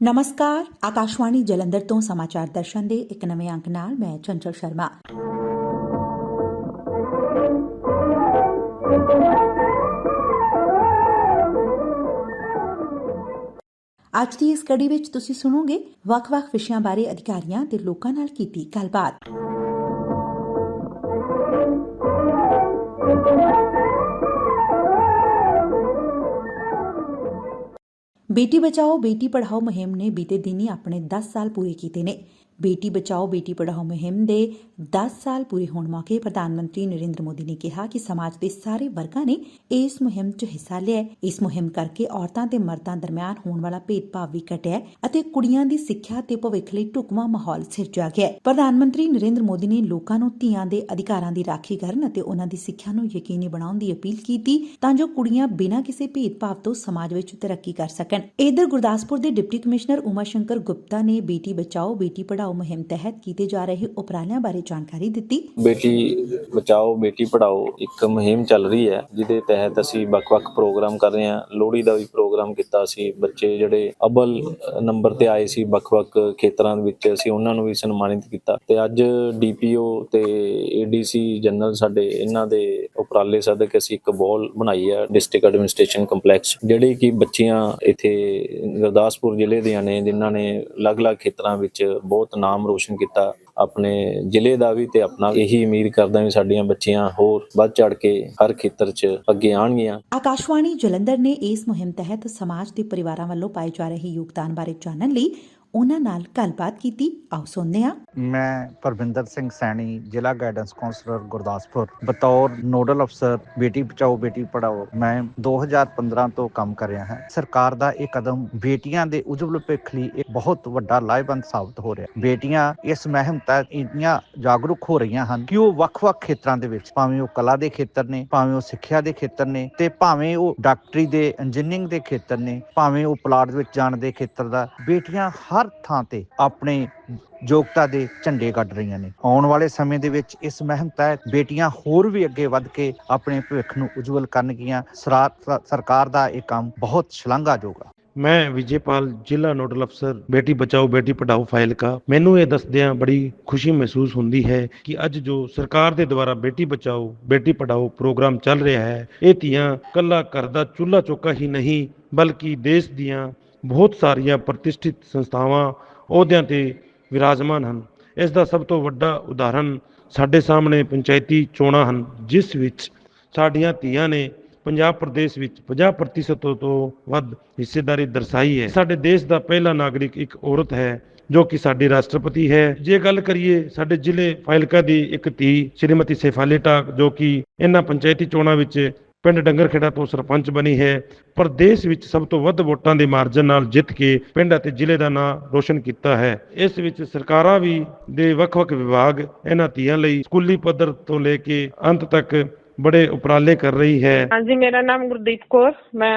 ਨਮਸਕਾਰ ਆਕਾਸ਼ਵਾਣੀ ਜਲੰਧਰ ਤੋਂ ਸਮਾਚਾਰ ਦਰਸ਼ਨ ਦੇ ਇੱਕ ਨਵੇਂ ਅੰਕ ਨਾਲ ਮੈਂ ਚੰਚਲ ਸ਼ਰਮਾ ਅੱਜ ਦੀ ਇਸ ਕੜੀ ਵਿੱਚ ਤੁਸੀਂ ਸੁਣੋਗੇ ਵੱਖ-ਵੱਖ ਵਿਸ਼ਿਆਂ ਬਾਰੇ ਅਧਿਕਾਰੀਆਂ ਤੇ ਲੋਕਾਂ ਨਾਲ ਕੀਤੀ ਗੱਲਬਾਤ ਬੇਟੀ ਬਚਾਓ ਬੇਟੀ ਪੜ੍ਹਾਓ ਮੁਹਿੰਮ ਨੇ ਬੀਤੇ ਦਿਨੀ ਆਪਣੇ 10 ਸਾਲ ਪੂਰੇ ਕੀਤੇ ਨੇ। ਬੇਟੀ ਬਚਾਓ, ਬੇਟੀ ਪੜਾਓ ਮੁਹਿੰਮ ਦੇ 10 ਸਾਲ ਪੂਰੇ ਹੋਣ ਮੌਕੇ ਪ੍ਰਧਾਨ ਮੰਤਰੀ ਨਰਿੰਦਰ ਮੋਦੀ ਨੇ ਕਿਹਾ ਕਿ ਸਮਾਜ ਦੇ ਸਾਰੇ ਵਰਗਾਂ ਨੇ ਇਸ ਮੁਹਿੰਮ 'ਚ ਹਿੱਸਾ ਲਿਆ ਇਸ ਮੁਹਿੰਮ ਕਰਕੇ ਔਰਤਾਂ ਤੇ ਮਰਦਾਂ ਦਰਮਿਆਨ ਹੋਣ ਵਾਲਾ ਭੇਦਭਾਵ ਵੀ ਘਟਿਆ ਅਤੇ ਕੁੜੀਆਂ ਦੀ ਸਿੱਖਿਆ ਤੇ ਭਵਿੱਖ ਲਈ ਢੁਕਵਾਂ ਮਾਹੌਲ ਸਿਰਜਿਆ ਗਿਆ ਪ੍ਰਧਾਨ ਮੰਤਰੀ ਨਰਿੰਦਰ ਮੋਦੀ ਨੇ ਲੋਕਾਂ ਨੂੰ ਧੀਆਂ ਦੇ ਅਧਿਕਾਰਾਂ ਦੀ ਰਾਖੀ ਕਰਨ ਅਤੇ ਉਹਨਾਂ ਦੀ ਸਿੱਖਿਆ ਨੂੰ ਯਕੀਨੀ ਬਣਾਉਣ ਦੀ ਅਪੀਲ ਕੀਤੀ ਤਾਂ ਜੋ ਕੁੜੀਆਂ ਬਿਨਾਂ ਕਿਸੇ ਭੇਦਭਾਵ ਤੋਂ ਸਮਾਜ ਵਿੱਚ ਤਰੱਕੀ ਕਰ ਸਕਣ। ਇਧਰ ਗੁਰਦਾਸਪੁਰ ਦੇ ਡਿਪਟੀ ਕਮਿਸ਼ਨਰ ਉਮਾ ਸ਼ੰਕਰ ਗੁਪਤਾ ਨੇ ਬੇਟੀ ਬਚਾਓ, ਬੇਟੀ ਪੜਾਓ ਪੜ੍ਹਾਓ ਮੁਹਿੰਮ ਤਹਿਤ ਕੀਤੇ ਜਾ ਰਹੇ ਉਪਰਾਲਿਆਂ ਬਾਰੇ ਜਾਣਕਾਰੀ ਦਿੱਤੀ। ਬੇਟੀ, ਬਚਾਓ, ਬੇਟੀ ਪੜਾਓ ਇੱਕ ਮੁਹਿੰਮ ਚੱਲ ਰਹੀ ਹੈ, ਜਿਹਦੇ ਤਹਿਤ ਅਸੀਂ ਵੱਖ-ਵੱਖ ਪ੍ਰੋਗਰਾਮ ਕਰ ਰਹੇ ਹਾਂ। ਲੋਹੜੀ ਦਾ ਵੀ ਪ੍ਰੋਗਰਾਮ ਕੀਤਾ ਸੀ। ਬੱਚੇ ਜਿਹੜੇ ਅਬਲ ਨੰਬਰ ਤੇ ਆਏ ਸੀ ਵੱਖ-ਵੱਖ ਖੇਤਰਾਂ ਵਿੱਚ, ਅਸੀਂ ਉਹਨਾਂ ਨੂੰ ਵੀ ਸਨਮਾਨਿਤ ਕੀਤਾ। ਤੇ ਅੱਜ ਡੀਪੀਓ ਤੇ ਏਡੀਸੀ ਜਨਰਲ ਸਾਡੇ ਇਹਨਾਂ ਦੇ ਉਪਰਾਲੇ ਸਦਕ ਅਸੀਂ ਇੱਕ ਬੋਲ ਬਣਾਈ ਹੈ, ਡਿਸਟ੍ਰਿਕਟ ਐਡਮਿਨਿਸਟ੍ਰੇਸ਼ਨ ਕੰਪਲੈਕਸ, ਜਿਹੜੇ ਕਿ ਬੱਚੀਆਂ ਇੱਥੇ ਗੁਰਦਾਸਪੁਰ ਜ਼ਿਲ੍ਹੇ ਦੀਆਂ ਨੇ, ਜਿਨ੍ਹਾਂ ਨੇ ਅਲੱਗ-ਅਲੱਗ ਖੇਤਰਾਂ ਵਿੱਚ ਬਹੁਤ ਨਾਮ ਰੋਸ਼ਨ ਕੀਤਾ ਆਪਣੇ ਜ਼ਿਲ੍ਹੇ ਦਾ ਵੀ ਤੇ ਆਪਣਾ ਇਹੀ ਉਮੀਦ ਕਰਦਾ ਵੀ ਸਾਡੀਆਂ ਬੱਚੀਆਂ ਹੋਰ ਵੱਧ ਚੜ ਕੇ ਹਰ ਖੇਤਰ 'ਚ ਅੱਗੇ ਆਣਗੀਆਂ ਆਕਾਸ਼ਵਾਣੀ ਜਲੰਧਰ ਨੇ ਇਸ ਮੁਹਿੰਮ ਤਹਿਤ ਸਮਾਜ ਦੇ ਪਰਿਵਾਰਾਂ ਵੱਲੋਂ ਪਾਏ ਜਾ ਰਹੇ ਯੋਗਦਾਨ ਬਾਰੇ ਜਾਣਨ ਲਈ ਉਹਨਾਂ ਨਾਲ ਗੱਲਬਾਤ ਕੀਤੀ। ਆਓ ਸੁਣਦੇ ਹਾਂ। ਮੈਂ ਪਰਵਿੰਦਰ ਸਿੰਘ ਸੈਣੀ, ਜ਼ਿਲ੍ਹਾ ਗਾਈਡੈਂਸ ਕਾਉਂਸਲਰ ਗੁਰਦਾਸਪੁਰ। ਬਤੌਰ ਨੋਡਲ ਅਫਸਰ ਬੇਟੀ ਬਚਾਓ, ਬੇਟੀ ਪੜਾਓ ਮੈਂ 2015 ਤੋਂ ਕੰਮ ਕਰ ਰਿਹਾ ਹਾਂ। ਸਰਕਾਰ ਦਾ ਇਹ ਕਦਮ ਬੇਟੀਆਂ ਦੇ ਉਜਵਲ ਭਵਿੱਖ ਲਈ ਇੱਕ ਬਹੁਤ ਵੱਡਾ ਲਾਹੇਵੰਦ ਸਾਬਤ ਹੋ ਰਿਹਾ। ਬੇਟੀਆਂ ਇਸ ਮਹਿਮ ਤਹਿਤ ਇੰਨੀਆਂ ਜਾਗਰੂਕ ਹੋ ਰਹੀਆਂ ਹਨ ਕਿ ਉਹ ਵੱਖ-ਵੱਖ ਖੇਤਰਾਂ ਦੇ ਵਿੱਚ, ਭਾਵੇਂ ਉਹ ਕਲਾ ਦੇ ਖੇਤਰ ਨੇ, ਭਾਵੇਂ ਉਹ ਸਿੱਖਿਆ ਦੇ ਖੇਤਰ ਨੇ ਤੇ ਭਾਵੇਂ ਉਹ ਡਾਕਟਰੀ ਦੇ ਇੰਜੀਨੀਅਰਿੰਗ ਦੇ ਖੇਤਰ ਨੇ, ਭਾਵੇਂ ਉਹ ਪਲਾਟ ਵਿੱਚ ਜਾਣ ਦੇ ਖੇਤਰ ਦਾ, ਬੇਟੀਆਂ ਹਰ ਥਾਂ ਤੇ ਆਪਣੇ ਯੋਗਤਾ ਦੇ ਝੰਡੇ ਕੱਢ ਰਹੀਆਂ ਨੇ। ਆਉਣ ਵਾਲੇ ਸਮੇਂ ਦੇ ਵਿੱਚ ਇਸ ਮਹਿਮ ਤਹਿਤ ਬੇਟੀਆਂ ਹੋਰ ਵੀ ਅੱਗੇ ਵੱਧ ਕੇ ਆਪਣੇ ਭਵਿੱਖ ਨੂੰ ਉਜਵਲ ਕਰਨਗੀਆਂ। ਸਰਕਾਰ ਦਾ ਇਹ ਕੰਮ ਬਹੁਤ ਸ਼ਲਾਘਾਯੋਗ ਆ। ਮੈਂ ਵਿਜੇਪਾਲ ਜ਼ਿਲ੍ਹਾ ਨੋਡਲ ਅਫਸਰ, ਬੇਟੀ ਬਚਾਓ, ਬੇਟੀ ਪੜਾਓ ਫਾਈਲ ਕਾ। ਮੈਨੂੰ ਇਹ ਦੱਸਦਿਆਂ ਬੜੀ ਖੁਸ਼ੀ ਮਹਿਸੂਸ ਹੁੰਦੀ ਹੈ ਕਿ ਅੱਜ ਜੋ ਸਰਕਾਰ ਦੇ ਦੁਆਰਾ ਬੇਟੀ ਬਚਾਓ, ਬੇਟੀ ਪੜਾਓ ਪ੍ਰੋਗਰਾਮ ਚੱਲ ਰਿਹਾ ਹੈ, ਇਹ ਧੀਆਂ ਕੱਲਾ ਘਰ ਦਾ ਚੁੱਲ੍ਹਾ ਚੌਕਾ ਹੀ ਨਹੀਂ, ਬਲਕਿ ਦੇਸ਼ ਦੀਆਂ ਬਹੁਤ ਸਾਰੀਆਂ ਪ੍ਰਤਿਸ਼ਠਿਤ ਸੰਸਥਾਵਾਂ ਅਹੁਦਿਆਂ ਤੇ ਵਿਰਾਜਮਾਨ ਹਨ। ਇਸ ਦਾ ਸਭ ਤੋਂ ਵੱਡਾ ਉਦਾਹਰਣ ਸਾਡੇ ਸਾਹਮਣੇ ਪੰਚਾਇਤੀ ਚੋਣਾਂ ਹਨ, ਜਿਸ ਵਿੱਚ ਸਾਡੀਆਂ ਧੀਆਂ ਨੇ ਪੰਜਾਬ ਪ੍ਰਦੇਸ਼ ਵਿੱਚ 50% ਤੋਂ ਵੱਧ ਹਿੱਸੇਦਾਰੀ ਦਰਸਾਈ ਹੈ। ਸਾਡੇ ਦੇਸ਼ ਦਾ ਪਹਿਲਾ ਨਾਗਰਿਕ ਇੱਕ ਔਰਤ ਹੈ, ਜੋ ਕਿ ਸਾਡੀ ਰਾਸ਼ਟਰਪਤੀ ਹੈ। ਜੇ ਗੱਲ ਕਰੀਏ ਸਾਡੇ ਜ਼ਿਲ੍ਹੇ ਫਾਇਲਕਾ ਦੀ ਇੱਕ ਧੀ, ਸ਼੍ਰੀਮਤੀ ਸੇਫਾਲੀ ਟਾਕ, ਜੋ ਕਿ ਇਹਨਾਂ ਪੰਚਾਇਤੀ ਚੋਣਾਂ ਵਿੱਚ ਪਿੰਡ ਡੰਗਰਖੇੜਾ ਤੋਂ ਸਰਪੰਚ ਬਣੀ ਹੈ। ਪ੍ਰਦੇਸ਼ ਵਿੱਚ ਸਭ ਤੋਂ ਵੱਧ ਵੋਟਾਂ ਦੇ ਮਾਰਜਨ ਨਾਲ ਜਿੱਤ ਕੇ ਪਿੰਡ ਅਤੇ ਜ਼ਿਲ੍ਹੇ ਦਾ ਨਾਂ ਰੋਸ਼ਨ ਕੀਤਾ ਹੈ। ਇਸ ਵਿੱਚ ਸਰਕਾਰਾਂ ਵੀ ਦੇ ਵੱਖ-ਵੱਖ ਵਿਭਾਗ ਇਹਨਾਂ ਧੀਆਂ ਲਈ ਸਕੂਲੀ ਪੱਧਰ ਤੋਂ ਲੈ ਕੇ ਅੰਤ ਤੱਕ ਬੜੇ ਉਪਰਾਲੇ ਕਰ ਰਹੀ ਹੈ। ਹਾਂਜੀ, ਮੇਰਾ ਨਾਮ ਗੁਰਦੀਪ ਕੌਰ। ਮੈਂ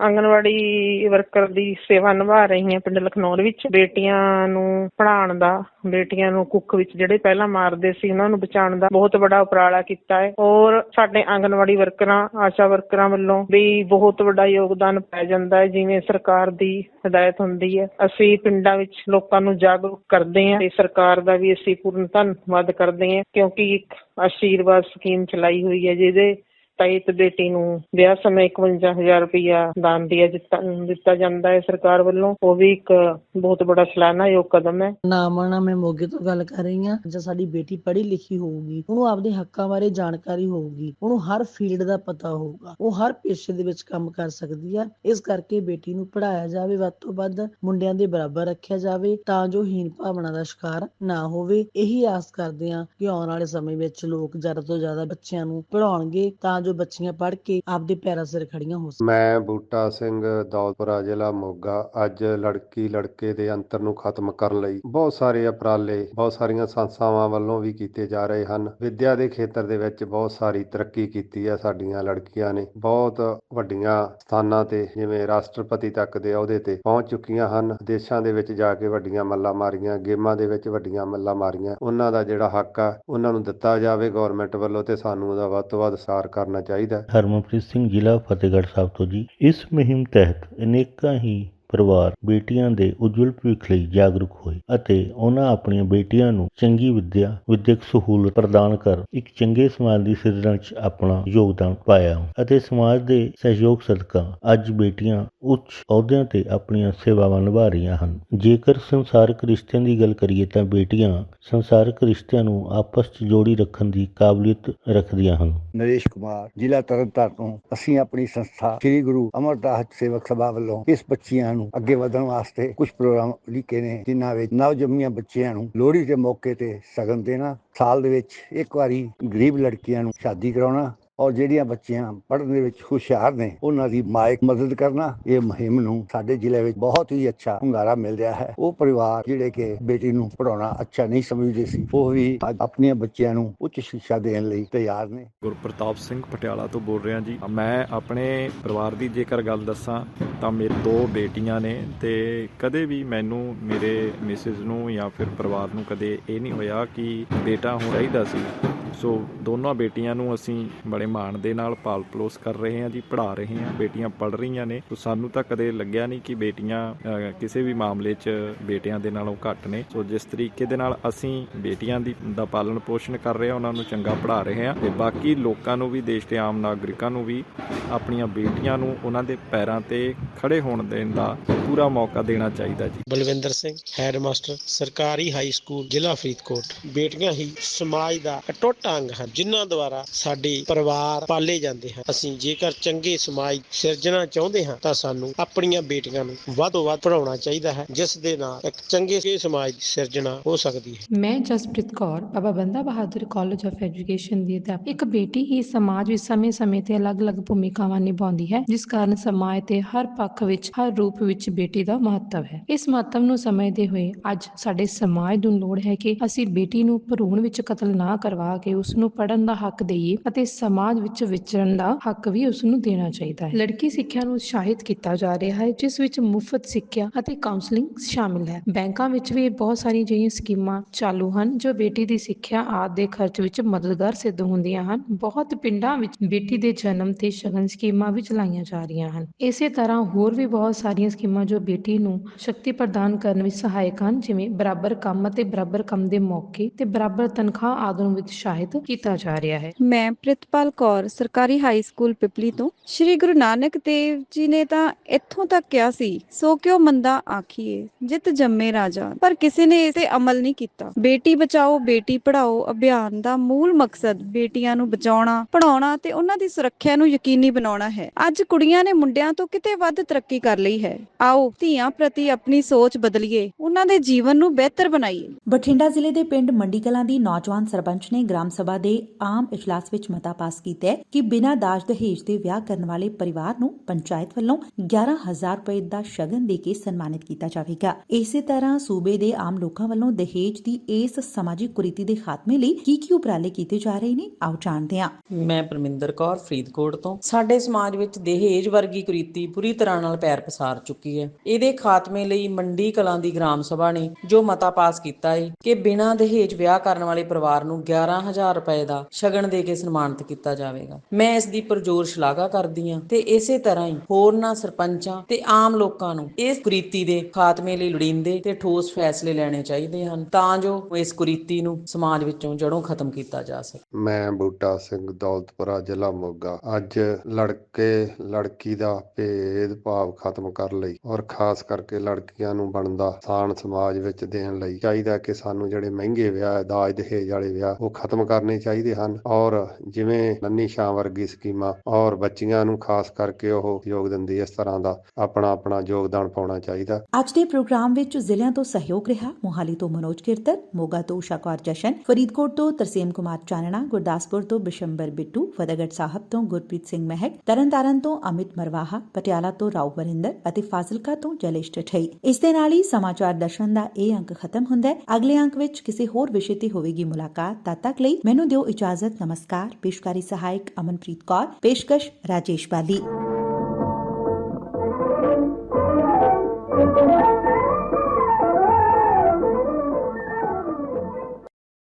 ਆਂਗਨਵਾੜੀ ਵਰਕਰ ਦੀ ਸੇਵਾ ਨਿਭਾ ਰਹੀ ਹਾਂ ਪਿੰਡ ਲਖਨੌਰ ਵਿੱਚ। ਬੇਟੀਆਂ ਨੂੰ ਪੜ੍ਹਾਉਣ ਦਾ, ਬੇਟੀਆਂ ਨੂੰ ਕੁੱਖ ਵਿੱਚ ਜਿਹੜੇ ਪਹਿਲਾਂ ਮਾਰਦੇ ਸੀ, ਉਹਨਾਂ ਨੂੰ ਬਚਾਉਣ ਦਾ ਬਹੁਤ ਵੱਡਾ ਉਪਰਾਲਾ ਕੀਤਾ ਹੈ। ਔਰ ਸਾਡੇ ਆਂਗਨਵਾੜੀ ਵਰਕਰਾਂ, ਆਸ਼ਾ ਵਰਕਰਾਂ ਵੱਲੋਂ ਵੀ ਬਹੁਤ ਵੱਡਾ ਯੋਗਦਾਨ ਪੈ ਜਾਂਦਾ ਹੈ, ਜਿਵੇਂ ਸਰਕਾਰ ਦੀ ਹਦਾਇਤ ਹੁੰਦੀ ਹੈ। ਅਸੀਂ ਪਿੰਡਾਂ ਵਿੱਚ ਲੋਕਾਂ ਨੂੰ ਜਾਗਰੂਕ ਕਰਦੇ ਹਾਂ ਤੇ ਸਰਕਾਰ ਦਾ ਵੀ ਅਸੀਂ ਪੂਰਨ ਧੰਨਵਾਦ ਕਰਦੇ ਹਾਂ, ਕਿਉਂਕਿ ਇੱਕ ਆਸ਼ੀਰਵਾਦ ਸਕੀਮ ਚਲਾਈ ਹੋਈ ਹੈ ਜਿਹਦੇ ਤਹਿਤ ਬੇਟੀ ਨੂੰ ਵਿਆਹ ਸਮੇਂ 51000 ਰੁਪਇਆ ਦਾਨ ਦਿਆ ਦਿੱਤਾ ਦਿੱਤਾ ਜਾਂਦਾ ਹੈ ਸਰਕਾਰ ਵੱਲੋਂ। ਉਹ ਵੀ ਇੱਕ ਬਹੁਤ ਬੜਾ ਸਲਾਨਾਯੋਗ ਕਦਮ ਹੈ। ਨਾਮ ਮੈਂ ਮੋਗੇ ਤੋਂ ਗੱਲ ਕਰ ਰਹੀ ਹਾਂ। ਜੇ ਸਾਡੀ ਬੇਟੀ ਪੜ੍ਹੀ ਲਿਖੀ ਹੋਊਗੀ, ਉਹਨੂੰ ਆਪਦੇ ਹੱਕਾਂ ਬਾਰੇ ਜਾਣਕਾਰੀ ਹੋਊਗੀ, ਉਹਨੂੰ ਹਰ ਫੀਲਡ ਦਾ ਪਤਾ ਹੋਊਗਾ, ਉਹ ਹਰ ਪੇਸ਼ੇ ਦੇ ਵਿੱਚ ਕੰਮ ਕਰ ਸਕਦੀ ਆ। ਇਸ ਕਰਕੇ ਬੇਟੀ ਨੂੰ ਪੜਾਇਆ ਜਾਵੇ, ਵੱਧ ਤੋਂ ਵੱਧ ਮੁੰਡਿਆਂ ਦੇ ਬਰਾਬਰ ਰੱਖਿਆ ਜਾਵੇ, ਤਾਂ ਜੋ ਹੀਨ ਭਾਵਨਾ ਦਾ ਸ਼ਿਕਾਰ ਨਾ ਹੋਵੇ। ਇਹੀ ਆਸ ਕਰਦੇ ਹਾਂ ਕਿ ਆਉਣ ਵਾਲੇ ਸਮੇਂ ਵਿੱਚ ਲੋਕ ਜ਼ਿਆਦਾ ਤੋਂ ਜ਼ਿਆਦਾ ਬੱਚਿਆਂ ਨੂੰ ਪੜ੍ਹਾਉਣਗੇ, ਤਾਂ ਜੋ ਬੱਚੀਆਂ ਪੜ੍ਹ ਕੇ ਆਪਦੇ ਪੈਰਾਂ ਸਿਰ ਖੜੀਆਂ ਹੋ ਸਕਣ। ਮੈਂ ਬੂਟਾ ਸਿੰਘ ਦੌਲਪੁਰਾ ਜ਼ਿਲ੍ਹਾ ਮੋਗਾ, ਅੱਜ ਲੜਕੀ ਲੜਕੇ ਦੇ ਅੰਤਰ ਨੂੰ ਖਤਮ ਕਰਨ ਲਈ ਬਹੁਤ ਸਾਰੇ ਉਪਰਾਲੇ, ਬਹੁਤ ਸਾਰੀਆਂ ਸੰਸਥਾਵਾਂ ਵੱਲੋਂ ਵੀ ਕੀਤੇ ਜਾ ਰਹੇ ਹਨ। ਵਿੱਦਿਆ ਦੇ ਖੇਤਰ ਦੇ ਵਿੱਚ ਬਹੁਤ ਸਾਰੀ ਤਰੱਕੀ ਕੀਤੀ ਹੈ ਸਾਡੀਆਂ ਲੜਕੀਆਂ ਨੇ। ਬਹੁਤ ਵੱਡੀਆਂ ਸਥਾਨਾਂ ਤੇ ਜਿਵੇਂ ਰਾਸ਼ਟਰਪਤੀ ਤੱਕ ਦੇ ਅਹੁਦੇ ਤੇ ਪਹੁੰਚ ਚੁੱਕੀਆਂ ਹਨ। ਦੇਸ਼ਾਂ ਦੇ ਵਿੱਚ ਜਾ ਕੇ ਵੱਡੀਆਂ ਮੱਲਾਂ ਮਾਰੀਆਂ, ਗੇਮਾਂ ਦੇ ਵਿੱਚ ਵੱਡੀਆਂ ਮੱਲਾਂ ਮਾਰੀਆਂ। ਉਹਨਾਂ ਦਾ ਜਿਹੜਾ ਹੱਕ ਆ, ਉਹਨਾਂ ਨੂੰ ਦਿੱਤਾ ਜਾਵੇ ਗਵਰਨਮੈਂਟ ਵੱਲੋਂ ਤੇ ਸਾਨੂੰ ਉਹਦਾ ਵੱਧ ਤੋਂ ਵੱਧ ਸਾਰ ਕਰਨਾ ਚਾਹੀਦਾ। ਹਰਮਨਪ੍ਰੀਤ ਸਿੰਘ ਜ਼ਿਲ੍ਹਾ ਫਤਿਹਗੜ੍ਹ ਸਾਹਿਬ ਤੋਂ ਜੀ। ਇਸ ਮੁਹਿੰਮ ਤਹਿਤ ਅਨੇਕਾਂ ਹੀ ਪਰਿਵਾਰ ਬੇਟੀਆਂ ਦੇ ਉਜਵਲ ਭਵਿੱਖ ਲਈ ਜਾਗਰੂਕ ਹੋਏ ਅਤੇ ਉਹਨਾਂ ਆਪਣੀਆਂ ਬੇਟੀਆਂ ਨੂੰ ਚੰਗੀ ਵਿੱਦਿਆ, ਵਿਦਿਅਕ ਸਹੂਲਤ ਪ੍ਰਦਾਨ ਕਰ ਇੱਕ ਚੰਗੇ ਸਮਾਜ ਦੀ ਸਿਰਜਣਾ 'ਚ ਆਪਣਾ ਯੋਗਦਾਨ ਪਾਇਆ ਅਤੇ ਸਮਾਜ ਦੇ ਸਹਿਯੋਗ ਸਦਕਾ ਅੱਜ ਬੇਟੀਆਂ ਉੱਚ ਅਹੁਦਿਆਂ ਤੇ ਆਪਣੀਆਂ ਸੇਵਾਵਾਂ ਨਿਭਾ ਰਹੀਆਂ ਹਨ। ਜੇਕਰ ਸੰਸਾਰਕ ਰਿਸ਼ਤਿਆਂ ਦੀ ਗੱਲ ਕਰੀਏ ਤਾਂ ਬੇਟੀਆਂ ਸੰਸਾਰਕ ਰਿਸ਼ਤਿਆਂ ਨੂੰ ਆਪਸ 'ਚ ਜੋੜੀ ਰੱਖਣ ਦੀ ਕਾਬਲੀਅਤ ਰੱਖਦੀਆਂ ਹਨ। ਨਰੇਸ਼ ਕੁਮਾਰ, ਜ਼ਿਲ੍ਹਾ ਤਰਨਤਾਰਨ ਤੋਂ ਅਸੀਂ ਆਪਣੀ ਸੰਸਥਾ ਸ੍ਰੀ ਗੁਰੂ ਅਮਰਦਾਸ ਸੇਵਕ ਸਭਾ ਵੱਲੋਂ ਇਸ ਬੱਚੀਆਂ ਨੂੰ ਅੱਗੇ ਵਧਣ ਵਾਸਤੇ ਕੁਝ ਪ੍ਰੋਗਰਾਮ ਲਿਖੇ ਨੇ, ਜਿਨ੍ਹਾਂ ਵਿੱਚ ਨਵਜੰਮੀਆਂ ਬੱਚਿਆਂ ਨੂੰ ਲੋਹੜੀ ਦੇ ਮੌਕੇ ਤੇ ਸ਼ਗਨ ਦੇਣਾ, ਸਾਲ ਦੇ ਵਿੱਚ ਇੱਕ ਵਾਰੀ ਗਰੀਬ ਲੜਕੀਆਂ ਨੂੰ ਸ਼ਾਦੀ ਕਰਾਉਣਾ ਔਰ ਜਿਹੜੀਆਂ ਬੱਚੀਆਂ ਪੜ੍ਹਨ ਦੇ ਵਿੱਚ ਹੁਸ਼ਿਆਰ ਨੇ, ਉਹਨਾਂ ਦੀ ਮਾਇਕ ਮਦਦ ਕਰਨਾ, ਇਹ ਮੁਹਿੰਮ ਨੂੰ ਸਾਡੇ ਜ਼ਿਲ੍ਹੇ ਵਿੱਚ ਬਹੁਤ ਹੀ ਅੱਛਾ ਹੁੰਗਾਰਾ ਮਿਲ ਰਿਹਾ ਹੈ। ਉਹ ਪਰਿਵਾਰ ਜਿਹੜੇ ਕਿ ਬੇਟੀ ਨੂੰ ਪੜਾਉਣਾ ਅੱਛਾ ਨਹੀਂ ਸਮਝਦੇ ਸੀ, ਉਹ ਵੀ ਅੱਜ ਆਪਣੀਆਂ ਬੱਚਿਆਂ ਨੂੰ ਉੱਚ ਸਿੱਖਿਆ ਦੇਣ ਲਈ ਤਿਆਰ ਨੇ। ਗੁਰਪ੍ਰਤਾਪ ਸਿੰਘ ਪਟਿਆਲਾ ਤੋਂ ਬੋਲ ਰਿਹਾ ਜੀ। ਮੈਂ ਆਪਣੇ ਪਰਿਵਾਰ ਦੀ ਜੇਕਰ ਗੱਲ ਦੱਸਾਂ, ਤਾਂ ਮੇਰੇ ਦੋ ਬੇਟੀਆਂ ਨੇ ਤੇ ਕਦੇ ਵੀ ਮੈਨੂੰ ਮੇਰੇ ਮਿਸਿਸ ਨੂੰ ਜਾਂ ਫਿਰ ਪਰਿਵਾਰ ਨੂੰ ਕਦੇ ਇਹ ਨਹੀਂ ਹੋਇਆ ਕਿ ਬੇਟਾ ਹੋਣਾ ਚਾਹੀਦਾ ਸੀ। ਸੋ ਦੋਨੋਂ ਬੇਟੀਆਂ ਨੂੰ ਅਸੀਂ ਬੜੇ ਮਾਣ ਦੇ ਨਾਲ ਪਾਲ ਪਲੋਸ ਕਰ ਰਹੇ ਹਾਂ ਜੀ, ਪੜ੍ਹਾ ਰਹੇ ਹਾਂ। ਬੇਟੀਆਂ ਪੜ੍ਹ ਰਹੀਆਂ ਨੇ। ਸੋ ਸਾਨੂੰ ਤਾਂ ਕਦੇ ਲੱਗਿਆ ਨਹੀਂ ਕਿ ਬੇਟੀਆਂ ਕਿਸੇ ਵੀ ਮਾਮਲੇ 'ਚ ਬੇਟਿਆਂ ਦੇ ਨਾਲੋਂ ਘੱਟ ਨੇ। ਸੋ ਜਿਸ ਤਰੀਕੇ ਦੇ ਨਾਲ ਅਸੀਂ ਬੇਟੀਆਂ ਦੀ, ਦਾ ਪਾਲਣ ਪੋਸ਼ਣ ਕਰ ਰਹੇ ਹਾਂ, ਉਹਨਾਂ ਨੂੰ ਚੰਗਾ ਪੜ੍ਹਾ ਰਹੇ ਹਾਂ ਤੇ ਬਾਕੀ ਲੋਕਾਂ ਨੂੰ ਵੀ, ਦੇਸ਼ ਦੇ ਆਮ ਨਾਗਰਿਕਾਂ ਨੂੰ ਵੀ, ਆਪਣੀਆਂ ਬੇਟੀਆਂ ਨੂੰ ਉਹਨਾਂ ਦੇ ਪੈਰਾਂ ਤੇ ਖੜੇ ਹੋਣ ਦੇਣ ਦਾ ਪੂਰਾ ਮੌਕਾ ਦੇਣਾ ਚਾਹੀਦਾ ਜੀ। ਬਲਵਿੰਦਰ ਸਿੰਘ, ਹੈਡਮਾਸਟਰ, ਸਰਕਾਰੀ ਹਾਈ ਸਕੂਲ, ਜ਼ਿਲ੍ਹਾ ਫਰੀਦਕੋਟ। ਬੇਟੀਆਂ ਹੀ ਸਮਾਜ ਦਾ ਅਟੁੱਟ ਅੰਗ ਹਨ, ਜਿਨ੍ਹਾਂ ਦੁਆਰਾ ਸਾਡੇ ਪਰਿਵਾਰ ਪਾਲੇ ਜਾਂਦੇ ਹਨ। ਅਸੀਂ ਜੇਕਰ ਚੰਗੇ ਸਮਾਜ ਸਿਰਜਣਾ ਚਾਹੁੰਦੇ ਹਾਂ, ਤਾਂ ਸਾਨੂੰ ਆਪਣੀਆਂ ਬੇਟੀਆਂ ਨੂੰ ਵੱਧ ਤੋਂ ਵੱਧ ਪੜਾਉਣਾ ਚਾਹੀਦਾ ਹੈ, ਜਿਸ ਦੇ ਨਾਲ ਇੱਕ ਚੰਗੇ ਸਮਾਜ ਸਿਰਜਣਾ ਹੋ ਸਕਦੀ ਹੈ। ਮੈਂ Jaspreet Kaur, Baba Banda Bahadur college of education ਦੀ ਅਧਿਆਪਕ। ਇੱਕ ਬੇਟੀ ਹੀ ਸਮਾਜ ਵਿੱਚ ਸਮੇਂ-ਸਮੇਂ ਤੇ ਅਲੱਗ-ਅਲੱਗ ਭੂਮਿਕਾਵਾਂ ਨਿਭਾਉਂਦੀ ਹੈ, ਜਿਸ ਕਾਰਨ ਸਮਾਜ ਦੇ ਹਰ ਪੱਖ ਵਿੱਚ, ਹਰ ਰੂਪ ਵਿੱਚ ਬੇਟੀ ਦਾ ਮਹੱਤਵ ਹੈ। ਇਸ ਮਹੱਤਵ ਨੂੰ ਸਮਝਦੇ ਹੋਏ ਅੱਜ ਸਾਡੇ ਸਮਾਜ ਨੂੰ ਲੋੜ ਹੈ ਕਿ ਅਸੀਂ ਬੇਟੀ ਨੂੰ ਭਰੂਣ ਵਿੱਚ ਕਤਲ ਨਾ ਕਰਵਾ ਕੇ ਉਸ ਨੂੰ ਪੜ੍ਹਨ ਦਾ ਹੱਕ ਦੇਈਏ ਅਤੇ ਸਮਾਜ ਵਿੱਚ ਵਿਚਰਨ ਦਾ ਹੱਕ ਵੀ ਉਸ ਨੂੰ ਦੇਣਾ ਚਾਹੀਦਾ ਹੈ। ਲੜਕੀ ਸਿੱਖਿਆ ਨੂੰ ਉਤਸ਼ਾਹਿਤ ਕੀਤਾ ਜਾ ਰਿਹਾ ਹੈ, ਜਿਸ ਵਿੱਚ ਮੁਫਤ ਸਿੱਖਿਆ ਅਤੇ ਕਾਉਂਸਲਿੰਗ ਸ਼ਾਮਿਲ ਹੈ। ਬੈਂਕਾਂ ਵਿੱਚ ਵੀ ਬਹੁਤ ਸਾਰੀਆਂ ਜਿਹੀਆਂ ਸਕੀਮਾਂ ਚਾਲੂ ਹਨ, ਜੋ ਬੇਟੀ ਦੀ ਸਿੱਖਿਆ ਆਦਿ ਦੇ ਖਰਚ ਵਿੱਚ ਮਦਦਗਾਰ ਸਿੱਧ ਹੁੰਦੀਆਂ ਹਨ। ਬਹੁਤ ਪਿੰਡਾਂ ਵਿੱਚ ਬੇਟੀ ਦੇ ਜਨਮ ਤੇ ਸ਼ਗਨ ਸਕੀਮਾਂ ਵੀ ਚਲਾਈਆਂ ਜਾ ਰਹੀਆਂ ਹਨ। ਇਸੇ ਤਰ੍ਹਾਂ ਹੋਰ ਵੀ ਬਹੁਤ ਸਾਰੀਆਂ ਸਕੀਮਾਂ ਜੋ ਬੇਟੀ ਨੂੰ ਸ਼ਕਤੀ ਪ੍ਰਦਾਨ ਕਰਨ ਵਿੱਚ ਸਹਾਇਕ ਹਨ, ਜਿਵੇਂ ਬਰਾਬਰ ਕੰਮ ਅਤੇ ਬਰਾਬਰ ਕੰਮ ਦੇ ਮੌਕੇ ਤੇ ਬਰਾਬਰ ਤਨਖਾਹ ਆਦਿ ਨੂੰ ਉਤਸ਼ਾਹਿਤ ਕੀਤਾ ਜਾ ਰਿਹਾ ਹੈ। ਮੈਂ ਪ੍ਰਿਤਪਾਲ ਕੌਰ ਸਰਕਾਰੀ ਹਾਈ ਸਕੂਲ ਪਿਪਲੀ ਤੋਂ। ਸ਼੍ਰੀ ਗੁਰੂ ਨਾਨਕ ਦੇਵ ਜੀ ਨੇ ਤਾਂ ਇੱਥੋਂ ਤੱਕ ਕਿਹਾ ਸੀ ਸੋ ਕਿਉ ਮੰਦਾ ਆਖੀਏ? ਜਿਤ ਜੰਮੇ ਰਾਜਾ। ਪਰ ਕਿਸੇ ਨੇ ਇਸੇ ਅਮਲ ਨਹੀਂ ਕੀਤਾ। ਬੇਟੀ ਬਚਾਓ ਬੇਟੀ ਪੜਾਓ ਅਭਿਆਨ ਦਾ ਮੂਲ ਮਕਸਦ ਬੇਟੀਆਂ ਨੂੰ ਬਚਾਉਣਾ ਪੜਾਉਣਾ ਤੇ ਉਹਨਾਂ ਦੀ ਸੁਰੱਖਿਆ ਨੂੰ ਯਕੀਨੀ ਬਣਾਉਣਾ ਹੈ। ਅੱਜ ਕੁੜੀਆਂ ਨੇ ਮੁੰਡਿਆਂ ਤੋਂ ਕਿਤੇ ਵੱਧ ਤਰੱਕੀ ਕਰ ਲਈ ਹੈ। ਆਓ ਧੀਆਂ ਪ੍ਰਤੀ ਆਪਣੀ ਸੋਚ ਬਦਲੀਏ। ਉਹਨਾਂ ਦੇ ਜੀਵਨ ਨੂੰ ਬਿਹਤਰ ਬਣਾਈਏ। ਬਠਿੰਡਾ ਜ਼ਿਲ੍ਹੇ ਦੇ ਪਿੰਡ ਮੰਡੀ ਕਲਾਂ ਦੀ ਨੌਜਵਾਨ ਸਰਪੰਚ ਨੇ ਗ੍ਰਾਮ ਸਭਾ ਦੇ ਆਮ ਇਜਲਾਸ ਵਿੱਚ ਮਤਾ ਪਾਸ ਕੀਤਾ ਹੈ ਕਿ ਬਿਨਾਂ ਦਾਜ ਦਹੇਜ ਦੇ ਵਿਆਹ ਕਰਨ ਵਾਲੇ ਪਰਿਵਾਰ ਨੂੰ ਪੰਚਾਇਤ ਵੱਲੋਂ 11000 ਰੁਪਏ ਦਾ ਸ਼ਗਨ ਦੇ ਕੇ ਸਨਮਾਨਿਤ ਕੀਤਾ ਜਾਵੇਗਾ। ਇਸੇ ਤਰ੍ਹਾਂ ਸੂਬੇ ਦੇ ਆਮ ਲੋਕਾਂ ਵੱਲੋਂ ਦਹੇਜ ਦੀ ਇਸ ਸਮਾਜਿਕ ਕੁਰੀਤੀ ਦੇ ਖਾਤਮੇ ਲਈ ਕੀ ਕੀ ਉਪਰਾਲੇ ਕੀਤੇ ਜਾ ਰਹੇ ਨੇ, ਆਓ ਜਾਣਦੇ ਹਾਂ। ਮੈਂ ਪਰਮਿੰਦਰ ਕੌਰ, ਫਰੀਦਕੋਟ ਤੋਂ। ਸਾਡੇ ਸਮਾਜ ਵਿੱਚ ਦਹੇਜ ਵਰਗੀ ਕੁਰੀਤੀ ਬੁਰੀ ਤਰ੍ਹਾਂ ਨਾਲ ਪੈਰ ਪਸਾਰ ਚੁੱਕੀ ਹੈ। ਇਹਦੇ ਖਾਤਮੇ ਲਈ ਮੰਡੀ ਕਲਾਂ ਦੀ ਗ੍ਰਾਮ ਸਭਾ ਨੇ ਜੋ ਮਤਾ ਪਾਸ ਕੀਤਾ ਹੈ ਕਿ ਬਿਨਾਂ ਦਹੇਜ ਵਿਆਹ ਕਰਨ ਵਾਲੇ ਪਰਿਵਾਰ ਨੂੰ 11000 ਰੁਪਏ ਦਾ ਸ਼ਗਨ ਦੇ ਕੇ ਸਨਮਾਨਿਤ ਕੀਤਾ ਜਾਵੇਗਾ। ਮੈਂ ਇਸ ਦੀ ਪਰਜੋਰ ਸ਼ਲਾਘਾ ਕਰਦੀ ਹਾਂ ਤੇ ਇਸੇ ਤਰ੍ਹਾਂ ਹੀ ਹੋਰਨਾਂ ਸਰਪੰਚਾਂ ਤੇ ਆਮ ਲੋਕਾਂ ਨੂੰ ਇਸ ਕੁਰੀਤੀ ਦੇ ਖਾਤਮੇ ਲਈ ਲੋੜੀਂਦੇ ਤੇ ਠੋਸ ਫੈਸਲੇ ਲੈਣੇ ਚਾਹੀਦੇ ਹਨ ਤਾਂ ਜੋ ਇਸ ਕੁਰੀਤੀ ਨੂੰ ਸਮਾਜ ਵਿੱਚੋਂ ਜੜੋਂ ਖਤਮ ਕੀਤਾ ਜਾ ਸਕੇ। ਮੈਂ ਬੂਟਾ ਸਿੰਘ ਦੌਲਤਪੁਰਾ ਜ਼ਿਲ੍ਹਾ ਮੋਗਾ। ਅੱਜ ਲੜਕੇ, ਲੜਕੀ ਦਾ ਭੇਦਭਾਵ ਖਤਮ ਕਰਨ ਲਈ ਔਰ ਖਾਸ ਕਰਕੇ ਲੜਕੀਆਂ ਨੂੰ ਬਣਦਾ ਸਥਾਨ ਸਮਾਜ ਵਿੱਚ ਦੇਣ ਲਈ ਚਾਹੀਦਾ ਕਿ ਸਾਨੂੰ ਜਿਹੜੇ ਮਹਿੰਗੇ ਵਿਆਹ, ਦਾਜ ਦਹੇਜ ਵਾਲੇ ਵਿਆਹ ਉਹ ਖਤਮ ਕਰਨੇ ਚਾਹੀਦੇ ਹਨ। ਔਰ ਜਿਵੇਂ ਨੰਨੀ ਸ਼ਾਂ ਵਰਗੀ ਸਕੀਮਾਂ ਔਰ ਬੱਚੀਆਂ ਨੂੰ ਖਾਸ ਕਰਕੇ ਉਹ ਯੋਗ ਦਿੰਦੀ ਇਸ ਤਰ੍ਹਾਂ ਦਾ ਆਪਣਾ ਆਪਣਾ ਯੋਗਦਾਨ ਪਾਉਣਾ ਚਾਹੀਦਾ। ਅੱਜ ਦੇ ਪ੍ਰੋਗਰਾਮ ਵਿੱਚ ਜ਼ਿਲ੍ਹਿਆਂ ਤੋਂ ਸਹਿਯੋਗ ਰਿਹਾ, ਮੋਹਾਲੀ ਤੋਂ ਮਨੋਜ ਕਿਰਤਰ ਮੋਗਾ ਤੋਂ ਊਸ਼ਾ ਕੌਰ ਜਸ਼ਨ, ਫਰੀਦਕੋਟ ਤੋਂ ਤਰਸੇਮ ਕੁਮਾਰ ਚਾਨਣਾ, ਗੁਰਦਾਸਪੁਰ ਤੋਂ ਬਿਸ਼ੰਬਰ ਬਿੱਟੂ, ਫਤਿਹਗੜ੍ਹ ਸਾਹਿਬ ਤੋਂ ਗੁਰਪ੍ਰੀਤ ਸਿੰਘ ਮਹਿਕ, ਤਰਨਤਾਰਨ ਤੋਂ ਅਮਿਤ ਮਰਵਾਹਾ, ਪਟਿਆਲਾ ਤੋਂ ਰਾਉ ਵਰਿੰਦਰ ਅਤੇ ਫਾਜ਼ਿਲਕਾ ਤੋਂ ਜਲੇਸ਼ ਠਠਈ। ਇਸ ਦੇ ਨਾਲ ਹੀ ਸਮਾਚਾਰ ਦਰਸ਼ਨ ਦਾ ਇਹ ਅੰਕ ਖਤਮ ਹੁੰਦਾ ਹੈ। ਅਗਲੇ ਅੰਕ ਵਿੱਚ ਕਿਸੇ ਹੋਰ ਵਿਸ਼ੇ ਤੇ ਹੋਵੇਗੀ ਮੁਲਾਕਾਤ, ਤਦ ਤੱਕ ਲਈ ਲਈ ਮੈਨੂੰ ਦਿਓ ਇਜਾਜ਼ਤ। ਨਮਸਕਾਰ। ਪੇਸ਼ਕਾਰੀ ਸਹਾਇਕ ਅਮਨਪ੍ਰੀਤ ਕੌਰ। ਪੇਸ਼ਕਸ਼ ਰਾਜੇਸ਼ ਬਾਲੀ।